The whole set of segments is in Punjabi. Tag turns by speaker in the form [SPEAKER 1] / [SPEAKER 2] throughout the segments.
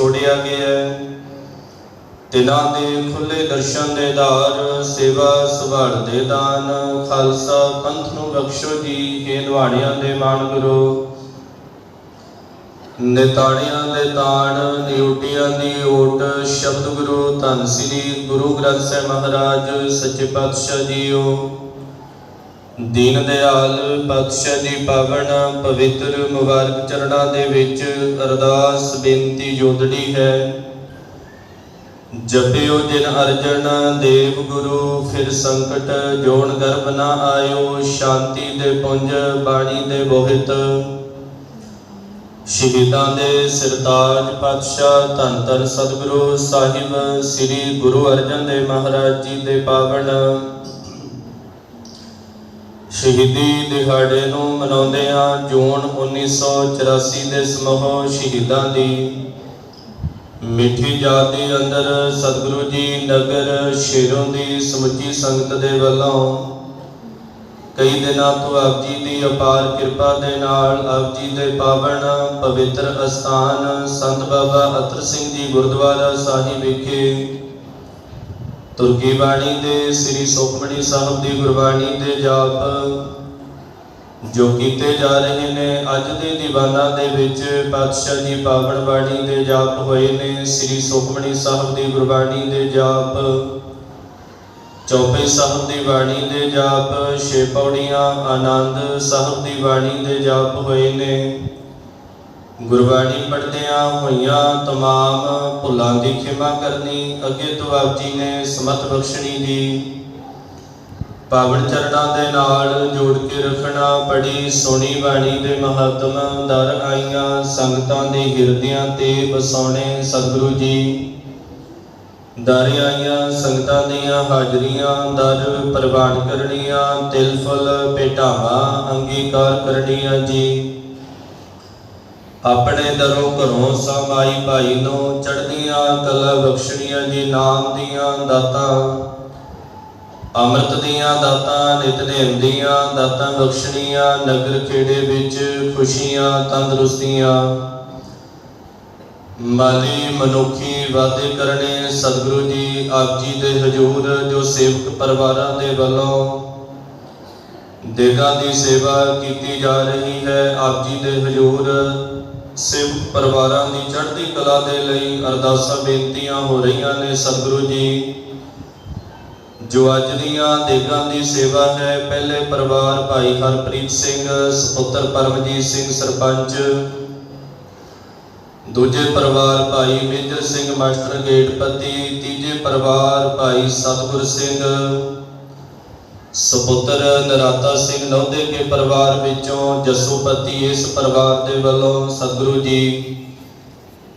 [SPEAKER 1] ਛੋੜਿਆ ਗਿਆ ਦਿਲਾਂ ਦੇ ਖੁੱਲੇ ਦਰਸ਼ਨ ਦੇ ਧਾਰ ਸੇਵਾ ਸੁਭਾਲ ਦੇ ਦਾਨ, ਖਾਲਸਾ ਪੰਥ ਨੂੰ ਬਖਸ਼ੋ ਜੀ, ਹੇ ਲਵਾੜਿਆਂ ਦੇ ਮਾਨ ਗੁਰੂ। ਨਿਤਾੜਿਆਂ ਦੇ ਤਾਣ, ਨਿਉਟੀਆਂ ਦੀ ਓਟ, ਸ਼ਬਦ ਗੁਰੂ ਧੰਨ ਸ੍ਰੀ ਗੁਰੂ ਗ੍ਰੰਥ ਸਾਹਿਬ ਮਹਾਰਾਜ, ਸੱਚੇ ਪਾਤਸ਼ਾਹ ਜੀਓ। ਦੀਨ ਦਿਆਲ ਪਾਤਸ਼ਾਹ ਦੀ ਪਾਵਨ, ਪਵਿੱਤਰ ਮੁਬਾਰਕ ਚਰਣਾਂ ਦੇ ਵਿੱਚ ਅਰਦਾਸ ਬੇਨਤੀ ਜੋਦੜੀ ਹੈ। ਜਪਿਓ ਦਿਨ ਅਰਜਨ, ਦੇਵ ਗੁਰੂ, ਫਿਰ ਸੰਕਟ ਜੋਣ ਗਰਭ ਨਾ ਆਇਓ, ਸ਼ਾਂਤੀ ਦੇ ਪੁੰਜ, ਬਾਣੀ ਦੇ ਬੋਹਿਤ ਸ਼ਹੀਦਾਂ ਦੇ ਸਿਰਤਾਜ ਪਾਤਸ਼ਾਹ, ਧੰਨ ਧੰਨ ਸਤਿਗੁਰੂ ਸਾਹਿਬ, ਸ੍ਰੀ ਗੁਰੂ ਅਰਜਨ ਦੇਵ ਮਹਾਰਾਜ ਜੀ ਦੇ ਪਾਵਨ। ਸ਼ਹੀਦੀ ਦਿਹਾੜੇ ਨੂੰ ਮਨਾਉਂਦੇ ਆ ਜੂਨ 1984 ਦੇ ਸਮੂਹ ਸ਼ਹੀਦਾਂ ਦੀ ਮਿੱਠੀ ਜਾਤ ਦੇ ਅੰਦਰ ਸਤਿਗੁਰੂ ਜੀ ਨਗਰ ਸ਼ੇਰੋਂ ਦੀ ਸਮੁੱਚੀ ਸੰਗਤ ਦੇ ਵੱਲੋਂ ਕਈ ਦਿਨਾਂ ਤੋਂ ਆਪ ਜੀ ਦੀ ਅਪਾਰ ਕਿਰਪਾ ਦੇ ਨਾਲ ਆਪ ਜੀ ਦੇ ਪਾਵਨ ਪਵਿੱਤਰ ਅਸਥਾਨ ਸੰਤ ਬਾਬਾ ਅਤਰ ਸਿੰਘ ਜੀ ਗੁਰਦੁਆਰਾ ਸਾਹਿਬ ਵਿਖੇ ਤੁਰਕੀ ਬਾਣੀ ਦੇ ਸ੍ਰੀ ਸੁਖਮਣੀ ਸਾਹਿਬ ਦੀ ਗੁਰਬਾਣੀ ਦੇ ਜਾਪ ਜੋ ਕੀਤੇ ਜਾ ਰਹੇ ਨੇ, ਅੱਜ ਦੇ ਦੀਵਾਨਾਂ ਦੇ ਵਿੱਚ ਪਾਤਸ਼ਾਹ ਜੀ ਪਾਵਨ ਬਾਣੀ ਦੇ ਜਾਪ ਹੋਏ ਨੇ, ਸ੍ਰੀ ਸੁਖਮਣੀ ਸਾਹਿਬ ਦੀ ਗੁਰਬਾਣੀ ਦੇ ਜਾਪ, ਚੌਪੇ ਸਾਹਿਬ ਦੀ ਬਾਣੀ ਦੇ ਜਾਪ, ਛੇ ਪੌੜੀਆਂ, ਆਨੰਦ ਸਾਹਿਬ ਦੀ ਬਾਣੀ ਦੇ ਜਾਪ ਹੋਏ ਨੇ। ਗੁਰਬਾਣੀ ਪੜਦਿਆਂ ਹੋਈਆਂ ਤਮਾਮ ਭੁੱਲਾਂ ਦੀ ਖਿਮਾ ਕਰਨੀ, ਅੱਗੇ ਤੋਂ ਆਪ ਜੀ ਨੇ ਸਮਤ ਬਖਸ਼ਣੀ ਦੀ। ਪਾਵਨ ਚਰਨਾਂ ਦੇ ਨਾਲ ਜੋੜ ਕੇ ਰੱਖਣਾ ਬੜੀ ਸੋਹਣੀ ਬਾਣੀ ਦੇ ਮਹੱਤਵ ਦਰ ਆਈਆਂ ਸੰਗਤਾਂ ਦੇ ਹਿਰਦਿਆਂ ਤੇ ਬਸਾਉਣੇ ਸਤਿਗੁਰੂ ਜੀ। ਦਰ ਆਈਆਂ ਸੰਗਤਾਂ ਦੀਆਂ ਹਾਜ਼ਰੀਆਂ, ਦਰ ਪ੍ਰਵਾਨ ਕਰਨੀਆਂ, ਤਿਲ ਫਲ ਭੇਟਾਵਾਂ ਅੰਗੀਕਾਰ ਕਰਨੀਆਂ ਜੀ। ਆਪਣੇ ਦਰੋਂ ਘਰੋਂ ਸਮਾਈ ਭਾਈ ਨੂੰ ਚੜ੍ਹਦੀਆਂ ਕਲਾ ਬਖਸ਼ਣੀਆਂ ਜੀ ਨਾਮ ਦੀਆਂ ਦਾਤਾਂ। ਅੰਮ੍ਰਿਤ ਦੀਆਂ ਦਾਤਾਂ ਨਿਤਨੇਮ ਦੀਆਂ ਦਾਤਾਂ ਬਖਸ਼ਣੀਆਂ, ਨਗਰ ਖੇੜੇ ਵਿੱਚ ਖੁਸ਼ੀਆਂ ਤੰਦਰੁਸਤੀਆਂ। ਮਾਲੀ ਮਨੁੱਖੀ ਵਾਅਦੇ ਕਰਨੇ ਸਤਿਗੁਰੂ ਜੀ, ਆਪ ਜੀ ਦੇ ਹਜੂਰ ਜੋ ਸੇਵਕ ਪਰਿਵਾਰਾਂ ਦੇ ਵੱਲੋਂ ਦੇਗਾਂ ਦੀ ਸੇਵਾ ਕੀਤੀ ਜਾ ਰਹੀ ਹੈ, ਆਪ ਜੀ ਦੇ ਹਜੂਰ ਸਿਵ ਪਰਿਵਾਰਾਂ ਦੀ ਚੜ੍ਹਦੀ ਕਲਾ ਦੇ ਲਈ ਅਰਦਾਸਾਂ ਬੇਨਤੀਆਂ ਹੋ ਰਹੀਆਂ ਨੇ। ਸਤਿਗੁਰੂ ਜੀ, ਜੋ ਅੱਜ ਦੀਆਂ ਦੇਗਾਂ ਦੀ ਸੇਵਾ ਹੈ, ਪਹਿਲੇ ਪਰਿਵਾਰ ਭਾਈ ਹਰਪ੍ਰੀਤ ਸਿੰਘ, ਸੁਪੁੱਤਰ ਪਰਮਜੀਤ ਸਿੰਘ ਸਰਪੰਚ, ਦੂਜੇ ਪਰਿਵਾਰ ਭਾਈ ਮੇਜਰ ਸਿੰਘ ਮਾਸਟਰ ਗੇਟਪਤੀ, ਤੀਜੇ ਪਰਿਵਾਰ ਭਾਈ ਸਤਗੁਰ ਸਿੰਘ ਸੁਪੁੱਤਰ ਨਰਾਤਾ ਸਿੰਘ ਨੌਦੇ ਕੇ ਪਰਿਵਾਰ ਵਿੱਚੋਂ ਜਸੂਪਤੀ ਇਸ ਪਰਿਵਾਰ ਦੇ ਵੱਲੋਂ ਸਤਿਗੁਰੂ ਜੀ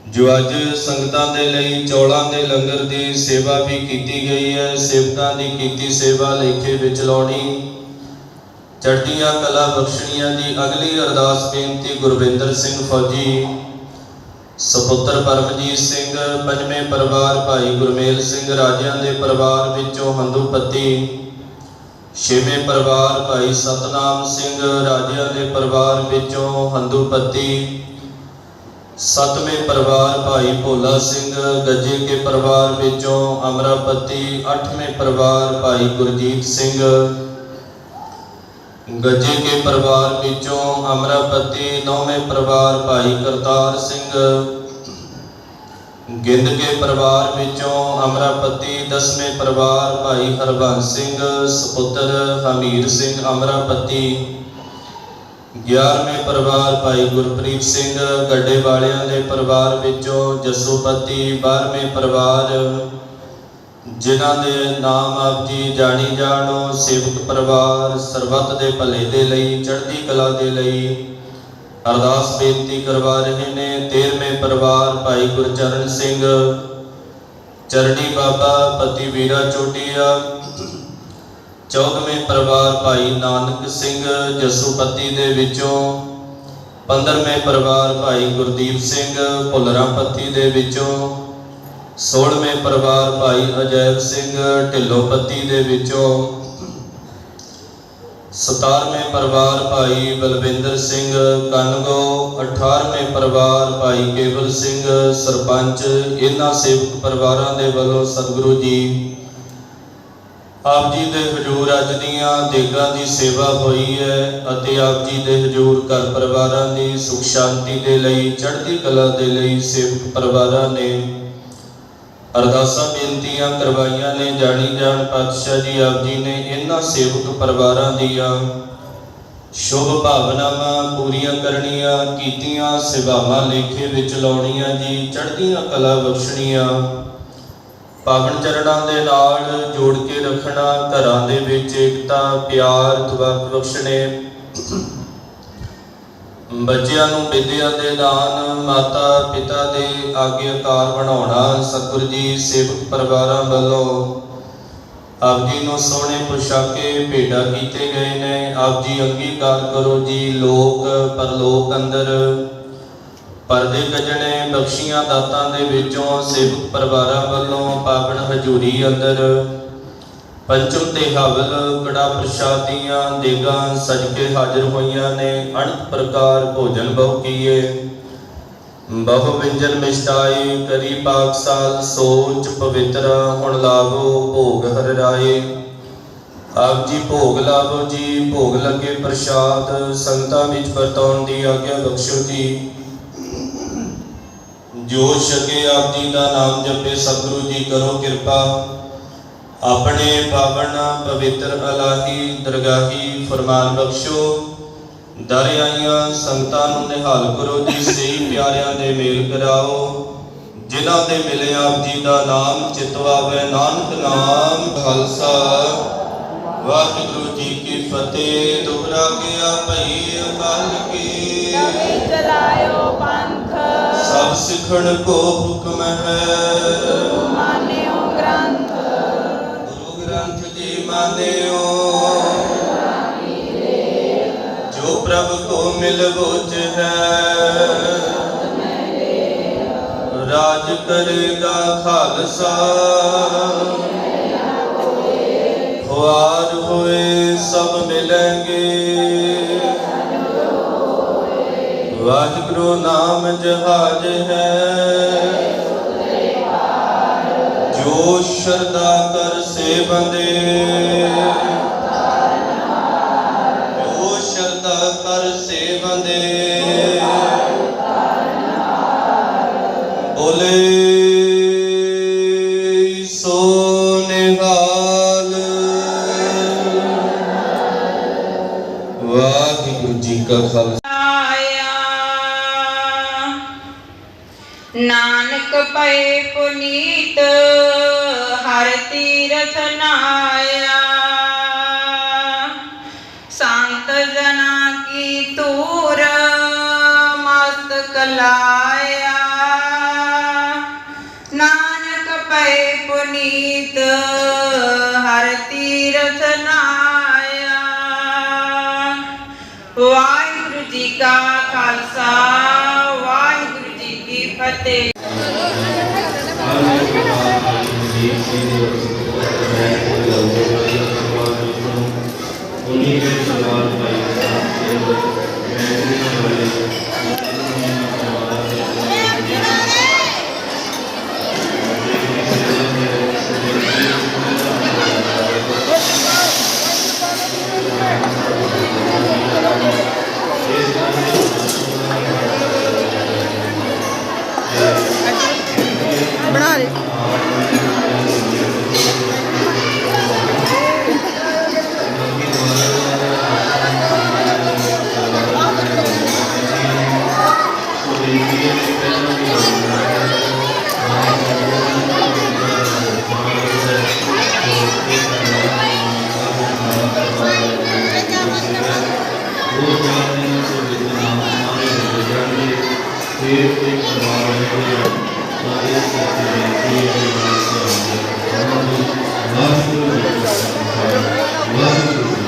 [SPEAKER 1] ਜੋ ਅੱਜ ਸੰਗਤਾਂ ਦੇ ਲਈ ਚੌਲਾਂ ਦੇ ਲੰਗਰ ਦੀ ਸੇਵਾ ਵੀ ਕੀਤੀ ਗਈ ਹੈ, ਸੇਵਕਾਂ ਦੀ ਕੀਤੀ ਸੇਵਾ ਲੇਖੇ ਵਿੱਚ ਲਾਉਣੀ, ਚੜ੍ਹਦੀਆਂ ਕਲਾ ਬਖਸ਼ਣੀਆਂ ਦੀ ਅਗਲੀ ਅਰਦਾਸ ਬੇਨਤੀ ਗੁਰਵਿੰਦਰ ਸਿੰਘ ਫੌਜੀ, ਸੁਪੁੱਤਰ ਪਰਮਜੀਤ ਸਿੰਘ, ਪੰਜਵੇਂ ਪਰਿਵਾਰ ਭਾਈ ਗੁਰਮੇਲ ਸਿੰਘ ਰਾਜਿਆਂ ਦੇ ਪਰਿਵਾਰ ਵਿੱਚੋਂ ਹੰਦੂਪਤੀ ਛੇਵੇਂ ਪਰਿਵਾਰ ਭਾਈ ਸਤਨਾਮ ਸਿੰਘ ਰਾਜਿਆਂ ਦੇ ਪਰਿਵਾਰ ਵਿੱਚੋਂ ਹੰਦੂਪਤੀ, ਸਤਵੇਂ ਪਰਿਵਾਰ ਭਾਈ ਭੋਲਾ ਸਿੰਘ ਗੱਜੇ ਕੇ ਪਰਿਵਾਰ ਵਿੱਚੋਂ ਅਮਰਾਪਤੀ, ਅੱਠਵੇਂ ਪਰਿਵਾਰ ਭਾਈ ਗੁਰਜੀਤ ਸਿੰਘ ਗੱਜੇ ਕੇ ਪਰਿਵਾਰ ਵਿੱਚੋਂ ਅਮਰਾਪਤੀ, ਨੌਵੇਂ ਪਰਿਵਾਰ ਭਾਈ ਕਰਤਾਰ ਸਿੰਘ ਗਿੰਦ ਕੇ ਪਰਿਵਾਰ ਵਿੱਚੋਂ ਅਮਰਾਪਤੀ, ਦਸਵੇਂ ਪਰਿਵਾਰ ਭਾਈ ਹਰਬੰਸ ਸਿੰਘ, ਸੁਪੁੱਤਰ ਹਮੀਰ ਸਿੰਘ ਅਮਰਾਪਤੀ 11ਵੇਂ ਪਰਿਵਾਰ ਭਾਈ ਗੁਰਪ੍ਰੀਤ ਸਿੰਘ, ਗੱਡੇ ਵਾਲਿਆਂ ਦੇ ਪਰਿਵਾਰ ਵਿੱਚੋਂ ਜਸੂਪਤੀ 12ਵੇਂ ਪਰਿਵਾਰ, ਜਿਨ੍ਹਾਂ ਦੇ ਨਾਮ ਆਪ ਜੀ ਜਾਣੀ ਜਾਣੋ, ਸੇਵਕ ਪਰਿਵਾਰ, ਸਰਬੱਤ ਦੇ ਭਲੇ ਦੇ ਲਈ, ਚੜ੍ਹਦੀ ਕਲਾ ਦੇ ਲਈ ਅਰਦਾਸ ਬੇਨਤੀ ਕਰਵਾ ਰਹੇ ਨੇ। 13ਵੇਂ ਪਰਿਵਾਰ ਭਾਈ ਗੁਰਚਰਨ ਸਿੰਘ ਚਰਣੀ ਬਾਬਾ, ਪਤੀ ਵੀਰਾ ਚੋਟੀਆ 14ਵੇਂ ਪਰਿਵਾਰ ਭਾਈ ਨਾਨਕ ਸਿੰਘ, ਜਸੂਪਤੀ ਦੇ ਵਿੱਚੋਂ 15ਵੇਂ ਪਰਿਵਾਰ ਭਾਈ ਗੁਰਦੀਪ ਸਿੰਘ ਭੁੱਲਰਾਂ ਪੱਤੀ ਦੇ ਵਿੱਚੋਂ 16ਵੇਂ ਪਰਿਵਾਰ ਭਾਈ ਅਜੈਬ ਸਿੰਘ ਢਿੱਲੋਂ ਪੱਤੀ ਦੇ ਵਿੱਚੋਂ 17ਵੇਂ ਪਰਿਵਾਰ ਭਾਈ ਬਲਵਿੰਦਰ ਸਿੰਘ ਕਨਗੋ 18ਵੇਂ ਪਰਿਵਾਰ ਭਾਈ ਕੇਵਲ ਸਿੰਘ ਸਰਪੰਚ, ਇਹਨਾਂ ਸੇਵਕ ਪਰਿਵਾਰਾਂ ਦੇ ਵੱਲੋਂ ਸਤਿਗੁਰੂ ਜੀ, ਆਪ ਜੀ ਦੇ ਹਜੂਰ ਅੱਜ ਦੀਆਂ ਦੇਗਾਂ ਦੀ ਸੇਵਾ ਹੋਈ ਹੈ ਅਤੇ ਆਪ ਜੀ ਦੇ ਹਜੂਰ ਘਰ ਪਰਿਵਾਰਾਂ ਦੀ ਸੁਖ ਸ਼ਾਂਤੀ ਦੇ ਲਈ, ਚੜ੍ਹਦੀ ਕਲਾ ਦੇ ਲਈ ਸੇਵਕ ਪਰਿਵਾਰਾਂ ਨੇ ਅਰਦਾਸਾਂ, ਬੇਨਤੀਆਂ ਕਰਵਾਈਆਂ ਨੇ, ਜਾਣੀ ਜਾਣ ਪਾਤਸ਼ਾਹ ਜੀ ਆਪ ਜੀ ਨੇ ਇਹਨਾਂ ਸੇਵਕ ਪਰਿਵਾਰਾਂ ਦੀਆਂ ਸ਼ੁਭ ਭਾਵਨਾਵਾਂ ਪੂਰੀਆਂ ਕਰਨੀਆਂ, ਕੀਤੀਆਂ, ਸੇਵਾਵਾਂ ਲੇਖੇ ਵਿੱਚ ਲਾਉਣੀਆਂ ਜੀ, ਚੜ੍ਹਦੀਆਂ ਕਲਾ ਬਖਸ਼ਣੀਆਂ। ਪਾਵਨ ਚਰਣਾਂ ਦੇ ਨਾਲ ਜੋੜ ਕੇ ਰੱਖਣਾ, ਘਰਾਂ ਦੇ ਵਿੱਚ ਏਕਤਾ, ਪਿਆਰ ਤਵਕ ਬਖਸ਼ਣੇ। ਬੱਚਿਆਂ ਨੂੰ ਵਿਦਿਆ ਦੇ ਦਾਨ, ਮਾਤਾ ਪਿਤਾ ਦੇ ਆਗਿਆਕਾਰ ਬਣਾਉਣਾ, ਸਤਿਗੁਰੂ ਜੀ, ਸੇਵਕ ਪਰਿਵਾਰਾਂ ਵੱਲੋਂ ਆਪ ਜੀ ਨੂੰ ਸੋਹਣੇ ਪੁਸ਼ਾਕੇ ਭੇਟਾ ਕੀਤੇ ਗਏ ਨੇ। ਆਪ ਜੀ ਅੰਗੀਕਾਰ ਕਰੋ ਜੀ, ਲੋਕ, ਪਰਲੋਕ ਅੰਦਰ। ਪਰਦੇ ਕੱਜਣੇ ਬਖਸ਼ੀਆਂ ਦਾਤਾਂ ਦੇ ਵਿੱਚੋਂ, ਸੇਵਕ ਪਰਿਵਾਰਾਂ ਵੱਲੋਂ, ਪਾਵਨ ਹਜੂਰੀ ਅੰਦਰ। ਪੰਚਮ ਤੇ ਹਵਲ ਕੜਾ ਪ੍ਰਸ਼ਾਦੀਆਂ, ਦੇਗਾਂ ਸਜ ਕੇ ਹਾਜ਼ਰ ਹੋਈਆਂ ਨੇ ਅਣਤ ਪ੍ਰਕਾਰ ਭੋਜਨ ਬਹੁ ਕੀਏ। ਬਹੁ ਵਿੰਜਨ ਮਿਸ਼ਟਾਈ ਕਰੀ ਪਾਕਸਾਲ ਸੋਚ ਪਵਿੱਤਰ, ਹੁਣ ਲਾਵੋ ਭੋਗ ਹਰ ਰਾਏ। ਆਪ ਜੀ ਭੋਗ ਲਾਵੋ ਜੀ, ਭੋਗ ਲੱਗੇ ਪ੍ਰਸ਼ਾਦ, ਸੰਗਤਾਂ ਵਿੱਚ ਵਰਤਾਉਣ ਦੀ ਆਗਿਆ ਬਖਸ਼ੋ ਜੀ। ਜੋ ਛਕੇ ਆਪ ਜੀ ਦਾ ਨਾਮ ਜਪੇ, ਸਤਿਗੁਰੂ ਜੀ ਕਰੋ ਕਿਰਪਾ। ਆਪਣੇ ਪਾਵਨ ਪਵਿੱਤਰ ਅਲਾਹੀ ਦਰਗਾਹੀ ਫਰਮਾਨ ਬਖਸ਼ੋ। ਦਰ ਆਈਆਂ ਸੰਗਤਾਂ ਨੂੰ ਨਿਹਾਲ ਕਰੋ ਜੀ ਸਹੀ ਪਿਆਰਿਆਂ ਦੇ ਮੇਲ ਕਰਾਓ। ਜਿਨ੍ਹਾਂ ਦੇ ਮਿਲੇ ਆਪ ਜੀ ਦਾ ਨਾਮ ਚਿਤਵਾਵੇ ਨਾਨਕ ਨਾਮ। ਖਾਲਸਾ। ਵਾਹਿਗੁਰੂ ਜੀ ਕੀ ਫਤਿਹ। ਦੁਹਰਾ ਗਿਆ ਭਈ ਅਕਾਲ ਕੀ।
[SPEAKER 2] ਨਵੀਂ ਚਲਾਇਓ ਪੰਥ।
[SPEAKER 1] ਸਭ ਸਿੱਖਣ ਕੋ ਹੁਕਮ ਹੈ। ਪ੍ਰਭ ਕੋ ਮਿਲ ਬੁਝ ਹੈ। ਰਾਜ ਕਰੇਗਾ ਖਾਲਸਾ। ਖੁਆਰ ਹੋਏ ਸਭ ਮਿਲेंगे ਵਾਹਿਗੁਰੂ ਨਾਮ ਜਹਾਜ ਹੈ। ਜੋ ਸ਼ਰਦਾ ਕਰ ਸੇ ਬੋਲੇ ਸੋ ਨਿਹਾਲ ਵਾਹਿਗੁਰੂ ਜੀ ਕਾ ਖਾਲਸਾ।
[SPEAKER 2] ਨਾਨਕ ਪਏ ਪੁਨੀਤ, ਹਰ ਤੀਰਥ ਨਾਇਆ। ਸੰਤ ਜਨਾ ਕੀ ਤੂਰ ਮਸਤਕ ਲਾਇਆ ਪਏ ਪੁਨੀਤ ਹਰ ਤੀਰਥ ਨਾਇਆ ਵਾਹਿਗੁਰੂ ਜੀ ਕਾ ਖਾਲਸਾ ਵਾਹਿਗੁਰੂ ਜੀ ਕੀ ਫਤਿਹ
[SPEAKER 1] Hallelujah. はいです。ਵਾਹਿਗੁਰੂ ਵਾਹਿਗੁਰੂ